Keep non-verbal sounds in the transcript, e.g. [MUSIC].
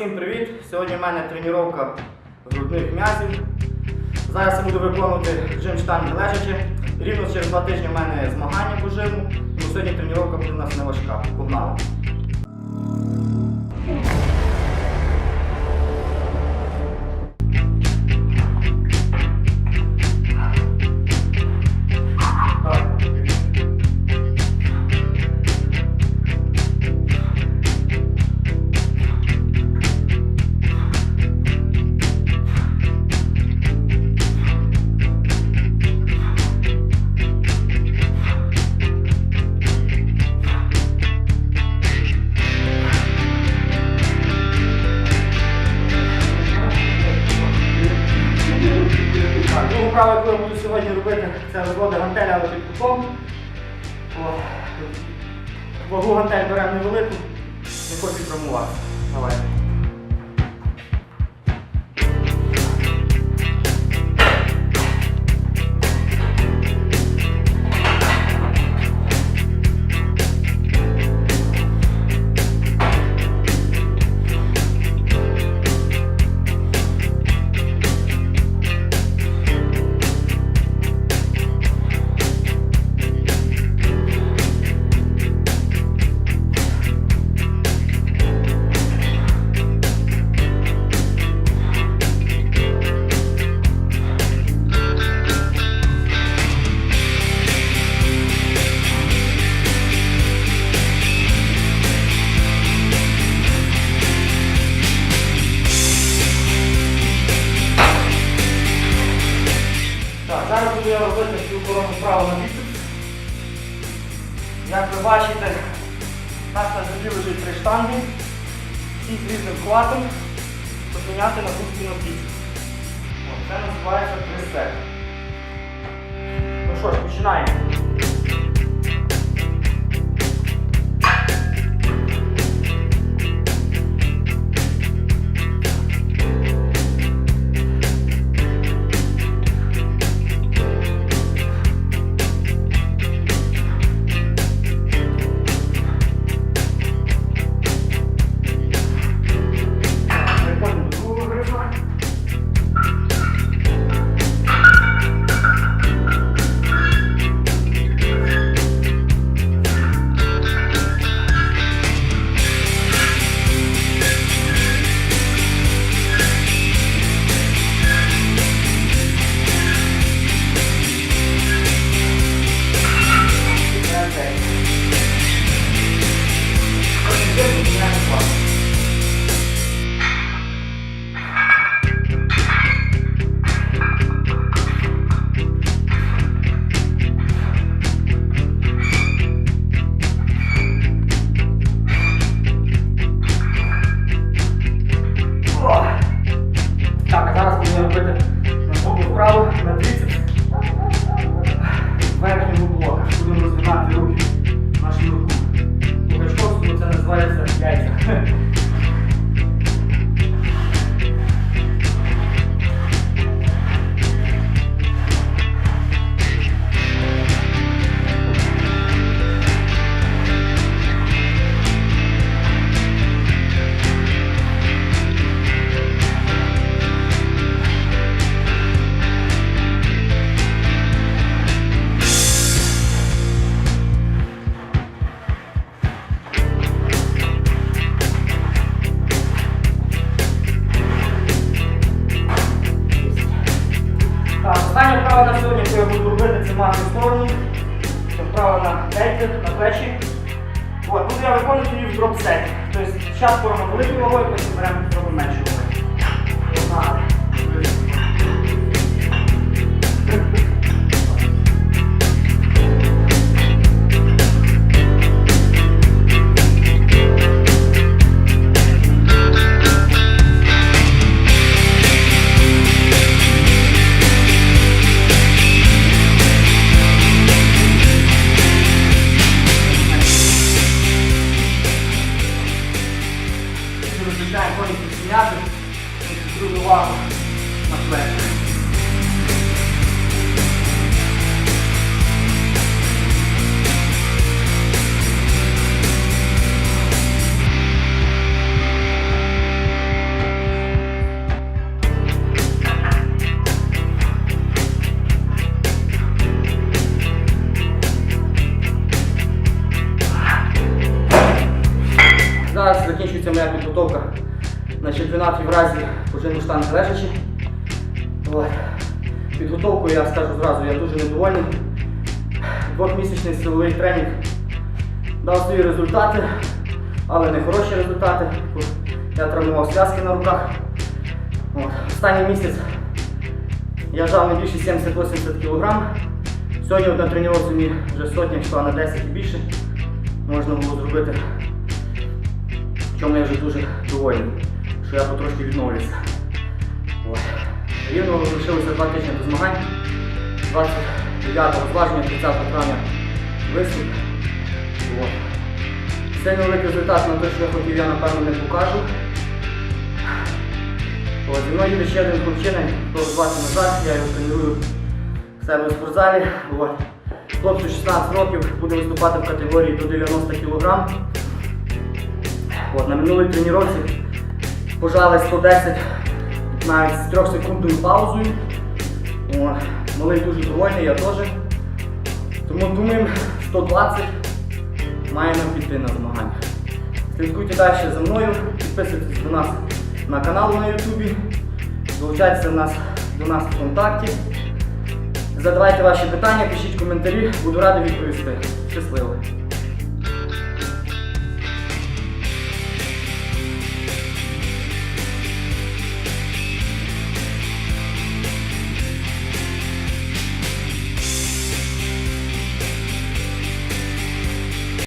Всім привіт! Сьогодні в мене тренування грудних м'язів. Зараз я буду виконувати жим штанги лежачи. Рівно через два тижні в мене змагання по жиму, тому сьогодні тренування буде у нас не важка. Погнали! Це розводи гантеля, але під купом. Вагу гантель беремо невелику, не хочу промувати. Давай. Цю на біцепс. Як ви бачите, нас на землі лежить три штанги. Всі з різним хватом поміняти на кубки на біцепс. Це називається присед. Ну що ж, починаємо. Thank [LAUGHS] you. Мати сторону. Це вправа на дельти, на плечі. Вот. буду я виконувати її в дроп-сет. Тобто зараз робимо великою вагою, потім беремо зробимо меншу вагою. зруйнував на смерті. Зараз закінчується моя підготовка на чемпіонаті в разі пожину штанги лежачі. От. Підготовкою я скажу зразу, я дуже недовольний. Двохмісячний силовий тренінг дав свої результати, але не хороші результати. Я травмував зв'язки на руках. Останній місяць я жав не більше 70-80 кг. Сьогодні на тренувці мені вже сотня йшла на 10 і більше. Можна було зробити. В чому я вже дуже довольний, я потрошки відновлююся. От. Рівно лишилося два тижні до змагань. 29 розваження, 30 травня виступ. Сильно великий результат на те, що я хотів, я напевно не покажу. Зі мною їде ще один хлопчина, хто звати назад, я його треную в себе в спортзалі. От. Хлопцю 16 років, буде виступати в категорії до 90 кг. На минулій тренувці пожали 110 навіть з 3 секундною паузою. О, малий дуже довольний, я теж. Тому думаємо, 120 маємо піти на змагання. Слідкуйте далі за мною, підписуйтесь до нас на канал на Ютубі, долучайтеся до нас, до нас в контакті. Задавайте ваші питання, пишіть коментарі, буду радий відповісти. Щасливо!